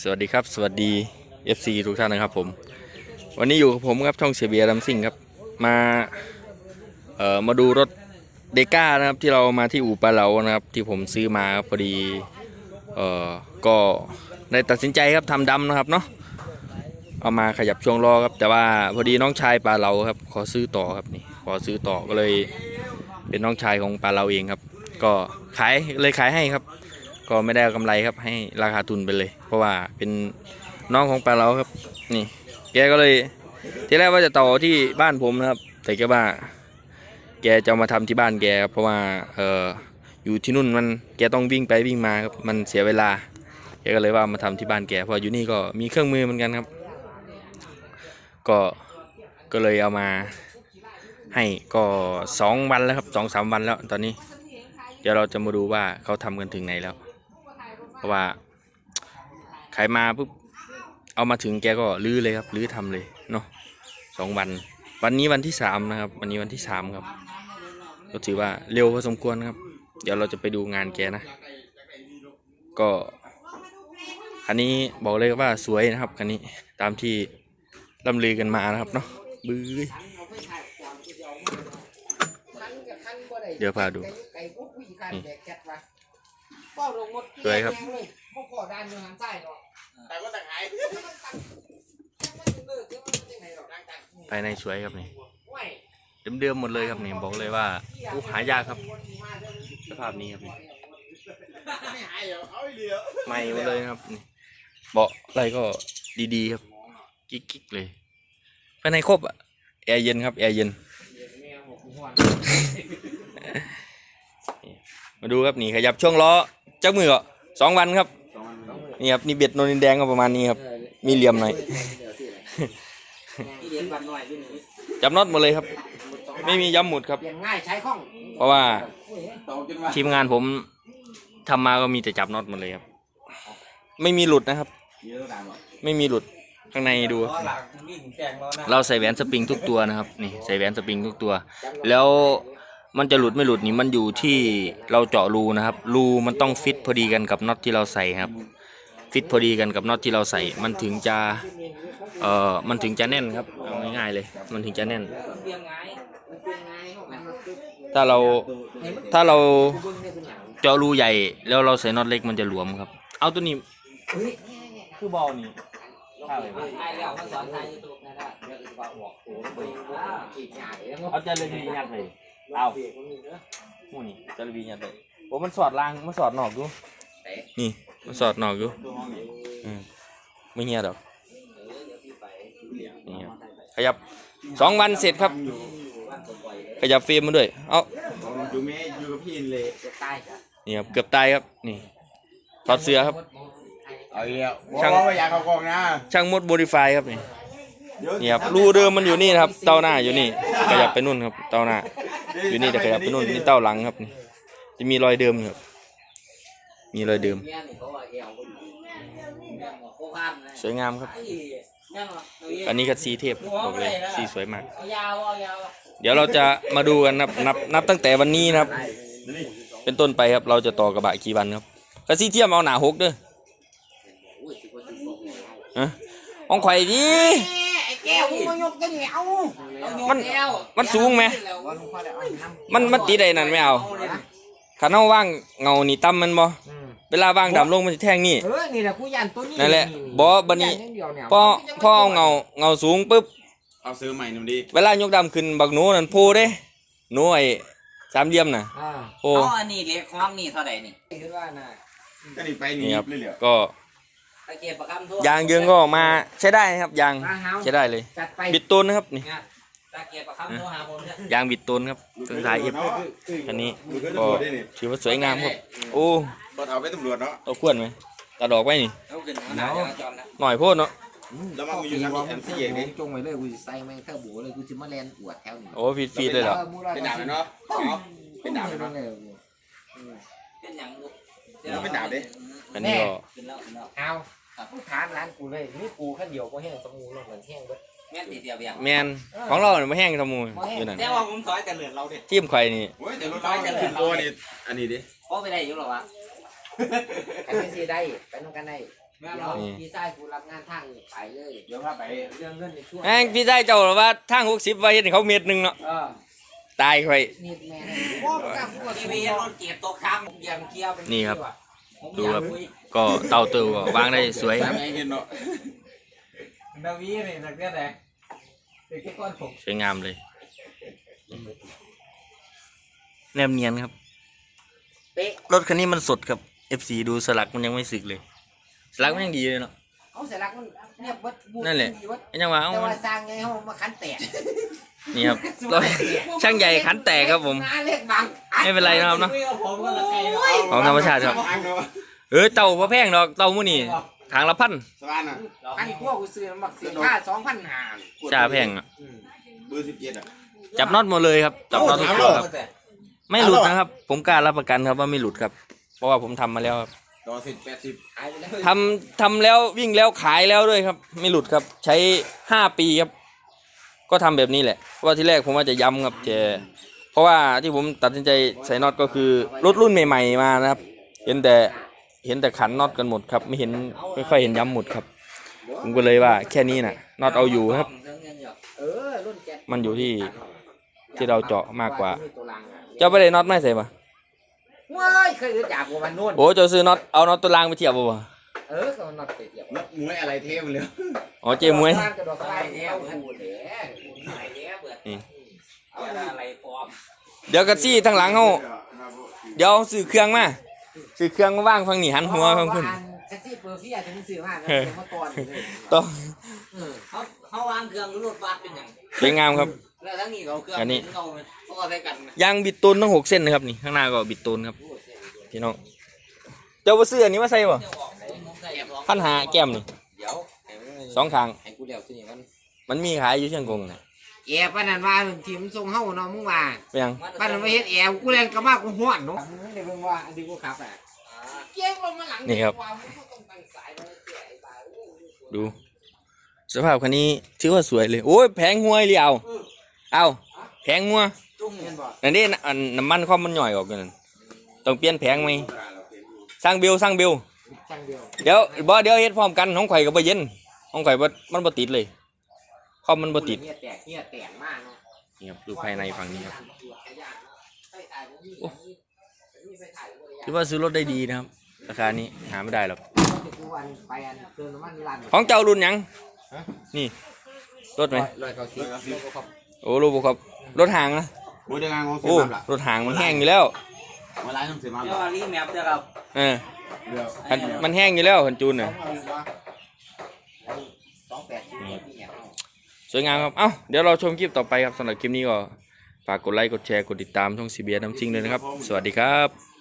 สวัสดีครับ สวัสดี FC ทุกท่านนะครับผม วันนี้อยู่กับผมครับช่องเสียเบียร์ดัมซิ่งครับ มาเอ่อมาดูรถเดก้านะครับที่เรามาที่อู่ปลาเหลานะครับ ที่ผมซื้อมาครับพอดีเอ่อก็ได้ตัดสินใจครับทำดำนะครับเนาะเอามาขยับช่วงล้อครับแต่ว่าพอดีน้องชายปลาเหลาครับ ขอซื้อต่อครับนี่ขอซื้อต่อก็เลยเป็นน้องชายของปลาเหลาเองครับ ก็ขายเลยขายให้ครับ ก็ไม่ได้เอากำไรครับ ให้ราคาทุนไปเลย เพราะว่าเป็นน้องของปลาเราครับ นี่ แกก็เลย ทีแรกว่าจะต่อที่บ้านผมนะครับ แต่แกว่า แกจะมาทำที่บ้านแกครับเพราะว่าเอออยู่ที่นู่นมันแกต้องวิ่งไปวิ่งมาครับมันเสียเวลาแกก็เลยว่ามาทำที่บ้านแกเพราะอยู่นี่ก็มีเครื่องมือเหมือนกันครับ ก็ก็เลยเอามาให้ก็สองวันแล้วครับสองสามวันแล้วตอนนี้ เดี๋ยวเราจะมาดูว่าเขาทำกันถึงไหนแล้ว ราะว่า ขายมาปุ๊บเอามาถึงแกก็ลื้อเลยครับลื้อทำเลยเนาะสองวัน วันนี้วันที่สามนะครับ วันนี้วันที่สามครับก็ถือว่าเร็วพอสมควรครับ เดี๋ยวเราจะไปดูงานแกนะ ก็คันนี้บอกเลยว่าสวยนะครับคันนี้ตามที่ล่ำลือกันมานะครับเนาะบื้อเดี๋ยวพาดู สวยครับ พวกพ่อด้านเมืองหันใต้เนาะแต่ก็ต่างหายภายในสวยครับนี่ห่วยเดิมๆหมดเลยครับนี่บอกเลยว่าอู้หายากครับ สภาพนี้ครับนี่ไม่หายเหรอเอาอีเหลียวใหม่หมดเลยครับนี่เบาะอะไรก็ดีๆครับ กิ๊กๆเลยภายในครบอะแอร์เย็นครับแอร์เย็นมาดูครับนี่ขยับช่วงล้อ จักมือก็สองวันครับนี่ครับนี่เบ็ดโนนินแดงก็ประมาณนี้ครับ มีเหลี่ยมหน่อยที่เรียนวันหน่อยที่นี่จับน็อตหมดเลยครับ ไม่มีย้ำหมุดครับเปลี่ยนง่ายใช้คล่องเพราะว่าโตจนว่าทีมงานผมทำมาก็มีแต่จับน็อตหมดเลยครับ ไม่มีหลุดนะครับเยอะตามหรอไม่มีหลุดข้างในดูครับหลังวิ่งแข่งแล้วนะเราใส่แหวนสปริงทุกตัวนะครับ นี่ใส่แหวนสปริงทุกตัว แล้ว มันจะหลุดไม่หลุดนี่มันอยู่ที่เราเจาะรูนะครับ รูมันต้องฟิตพอดีกันกับน็อตที่เราใส่ครับ ฟิตพอดีกันกับน็อตที่เราใส่ มันถึงจะเอ่อมันถึงจะแน่นครับเอาง่ายๆเลย มันถึงจะแน่นเปลี่ยนง่ายมันเปลี่ยนง่ายเข้ามาถ้าเราถ้าเราเบิ้งเนี่ยเป็นอย่างเจาะรูใหญ่ แล้วเราใส่น็อตเล็กมันจะหลวมครับ เอาตัวนี้เฮ้ยคือบอลนี่ถ่ายแล้วมาสอนถ่ายยูทูบนะได้เดี๋ยวจะบอกบอกโอ้โหขีดใหญ่แล้วเอาจารบียัดเลย เอาเบียดมันมีเนอะหมูนี่จารบียัดเลยโอ้มันสอดรางมันสอดหนอกดูนี่มันสอดหนอกดูอืมไม่เหี้ยดอกนี่ครับขยับสองวันเสร็จครับ ขยับเฟรมมาด้วย เอาอยู่แม่อยู่กับพี่เลยจะตายจ้ะนี่ครับเกือบตายครับนี่ถอดเสื้อครับเอาอีแล้วช่างว่าไม่อยากเอากองนะช่างมดโมดิฟายครับนี่เดี๋ยวนี่ครับรูเดิมมันอยู่นี่นะครับ เต้าหน้าอยู่นี่ขยับไปนู่นครับ เต้าหน้า อยู่นี่แต่ขยับไปนู่นนี่เต้าหลังครับนี่จะมีรอยเดิมอยู่ครับ มีรอยเดิมเนี่ยนี่เขาว่าเอวก็อยู่โคพันนะสวยงามครับไอ้ยังเหรออันนี้ก็สีเทพบอกเลยสีสวยมากเอายาวเอายาวเดี๋ยวเราจะมาดูกันนับนับนับตั้งแต่วันนี้นะครับ เป็นต้นไปครับเราจะต่อกระบะกี่วันครับกระซีเทียมเอาหนาหกเด้ออุ้ยสิบกว่าสิบสองเลยฮะของข่อยดีไอ้ แก้วมึงมายกจะเหนียวมันมันสูงไหม มันมันตีได้นั่นไม่เอาขันเอาว่างเงานี่ต่ำมันบ่เวลาว่างดำลงมันจะแท่งนี่เออนี่แหละกูยันตัวนี้นั่นแหละบ่บัดนี้ยันอย่างเดียวเนี่ยพอพอเอาเงาเงาสูงปุ๊บเอาซื้อใหม่หนุ่มดีเวลายกดำขึ้นบักหนูนั่นโพเด้หนูไอ้สามเหลี่ยมน่ะอ่าโอ้อ๋ออันนี้เล็กของนี่เท่าไหร่นี่คิดว่าน่ะก็นี่ไปนี่นี่ครับเลยเหลียวก็ตะ เกียบประคำทั่วยางเยิงก็ออกมาใช้ได้ครับยางมาเฮาใช้ได้เลย จัดไปบิดตูนนะครับนี่ เนี่ยตะเกียบประคำทั่วหาผมเนี่ยยางบิดตูนครับเครื่องท้ายเอฟเนาะอันนี้มือก็ก็ตำรวจได้นี่ถือว่าสวยงามครับโอ้ตอนเอาไปตำรวจเนาะเอาขวนไหมตัดดอกไว้นี่เอาขึ้นหัวหน้าจราจรแล้วหน่อยโพดเนาะแล้วมันอยู่ทางแอมซีเองดิจงไว้เลยกูจะใส่แม่งเท่าบัวเลยกูจะมาแลนอวดแถวนี้โอ้ฟีดฟีดเลยเหรอเป็นดาบเลยเนาะเอาเป็นดาบเลยเนาะ เป็นอย่างลูกมันเป็นดาบดิ อันนี้ก็ ขึ้นแล้วขึ้นแล้ว เอา กูถามร้านกูเลยนี่กูขั้นเดียวก็แห้งสมูลงเหมือนแห้งเบิดแม่นตีเดียวเบียงแมนของเราเนี่ยมาแห้งทำมูลอยู่นั่นแต่ว่าผมซอยแต่เหลือเราเด็ดทีมใครนี่โอ้ยแต่รถเราขึ้นตัวนี่อันนี้ดิเพราะไปได้อยู่หรอวะกันไม่สิได้ไปน้องกันได้เดี๋ยวพี่ชายกูรับงานทางไปเลยเดี๋ยวพาไปเรื่องเงินในช่วงแม่งพี่ชายเจ้าหรอว่าทางหกสิบไว้เห็นเขาเม็ดหนึงเนาะเออตายไปนิดแม่โอ้กล้าพูดทีวีรถเกียร์ตกค้างผมยังเกียร์เป็นนี่ครับผม ดูอยาครักบคุยก็เตาเตือวางได้สวยสามเห็นเนาะนาวีนี่นักเรียนแดงเด็กที่ก้อนผมสวยงามเลยแนบเนียนครับเป๊ะรถคันนี้มันสดครับ FC ดูสลักมันยังไม่สึกเลย สลักมันยังดีเลยเนาะเอาเสร็จแล้วมันเรียบวัดบูนั่นแหละดีวัดไอ้ยังว่าเอาแต่มัว่านสร้างไงเขามาขันแตก นี่ครับรถช่างใหญ่ขันแตกครับผมหน้าเล็กบังไม่เป็นไรนะครับเนาะผมก็ละไงของธรรมชาติครับทางเนาะเออเต่าพอแพงดอกเต่ามื้อนี่ทางละพันสบายน่ะอันพวกกูซื้อมาสินค้าสองพันห้าชาแพงอะเบอร์สิบเจ็ดอะจับน็อตหมดเลยครับจับน็อตทุกตัวครับ ไม่หลุดนะครับ ผมกล้ารับประกันครับว่าไม่หลุดครับ เพราะว่าผมทำมาแล้วครับต่อสิบแปดสิบหายไปแล้วทำทำแล้ววิ่งแล้วขายแล้วด้วยครับ ไม่หลุดครับ ใช้ห้าปีครับ ก็ทำแบบนี้แหละเพราะว่าที่แรกผมว่าจะย้ำครับแต่เพราะว่าที่ผมตัดสินใจใส่น็อตก็คือรถรุ่นใหม่ ๆ มานะครับ เห็นแต่เห็นแต่ขันน็อตกันหมดครับ ไม่เห็นไม่ค่อยเห็นย้ำหมดครับ ผมก็เลยว่าแค่นี้น่ะน็อตเอาอยู่ครับเออรุ่นแจ็คมันอยู่ที่ที่เราเจาะมากกว่าตัวรางอะเจ้าไปได้น็อตไม่ใส่ปะว้ายเคยรู้จักกูมันนู่นโอ้เจ้าซื้อน็อตเอาน็อตตัวรางไปเทียบบ่วะเออก็มันน็อตติดเดียวนักมวยอะไรเทพเลยอ๋อเจมวยบ้า นกระโดดไฟเดียวกูแหละอะไรเนี้ยเบิดนี่เอาอะไรปลอมเดี๋ยวกัซี่ทางหลังเขาเดี๋ยวซื้อเครื่องมาซื้อเครื่องมาว่างฟังนี่หันหัวฟังคุณแท็กซี่เปอร์เฟียจะมีซื้อมาแล้วเออเดี๋ยวมาตอนอยู่เลยต้องเออเขาเขาวางเครื่องรถบัสเป็นอย่างสวยงามครับแล้วทั้งนี้เขาเครื่องอันนี้เขาเขาก็ใช้กันไหมยางบิดตูนต้องหกเส้นนะครับนี่ข้างหน้าก็บิดตูนครับพี่น้องเจ้าบ่ซื้ออันนี้มาใส่บ่เดี๋ยวออกไหนผมใส่สองพันหาแก้มนี่เดี๋ยวให้มันสองข้างให้กูเดี๋ยวที่นี่มันมันมีขายอยู่เชียงกงนะ แอบปานนั้นว่าทีมนส่งเฮาเนาะมึงว่าไปยังปานนั้นมาเฮ็ดแอบกูแรงกระมากูฮ้อนเนาะมึงได้เบิ่งว่าอันที่กูขับอะเก่งลงมาหลังนี่ครับว่ามึงก็ต้องตั้งสายมาเสียไอ้ตายโอ้ยดู สภาพคันนี้ถือว่าสวยเลย โอ้ยแพงห้วยเลยเอาเอาแพงงัวจุ้งเห็นบ่นั่นนี่อันน้ำมันความมันหน่อยออกกันนั่นต้องเปลี่ยนแผงไหมสร้างเบลสร้างเบลช่างเดียวเดี๋ยวบ่เดี๋ยวเฮ็ดพร้อมกันของข่อยก็บ่เย็นของข่อยบ่มันบ่ติดเลย คอมมันบ่ติดเฮียแตกเฮียแตกมากเนาะนี่ครับดูภายในฝั่งนี้ครับคิดว่าซื้อรถได้ดีนะครับ ราคานี้หาไม่ได้หรอกกูวันไปอันเติมน้ำมันร้านของเจ้ารุ่นหยังนี่ รถไหม ร้อยเก้าสิบโลครับโอ้รูปครับ รถหางนะโอ้ยเดี๋ยวงานของเสียโอ้มาละรถหางมันแห้งอยู่แล้วเวลาต้องเสียมาเดี๋ยวละว่ารีแมปเด้อครับเออเดี๋ยวมันมันแห้งอยู่แล้วคันจูนน่ะ สองแปดสิบนี่เนี่ย สวยงามครับ เอ้า เดี๋ยวเราชมคลิปต่อไปครับสำหรับคลิปนี้ก็ฝากกดไลค์ กดแชร์ กดติดตามช่องซีเบียน้ำจริงเลยนะครับ สวัสดีครับ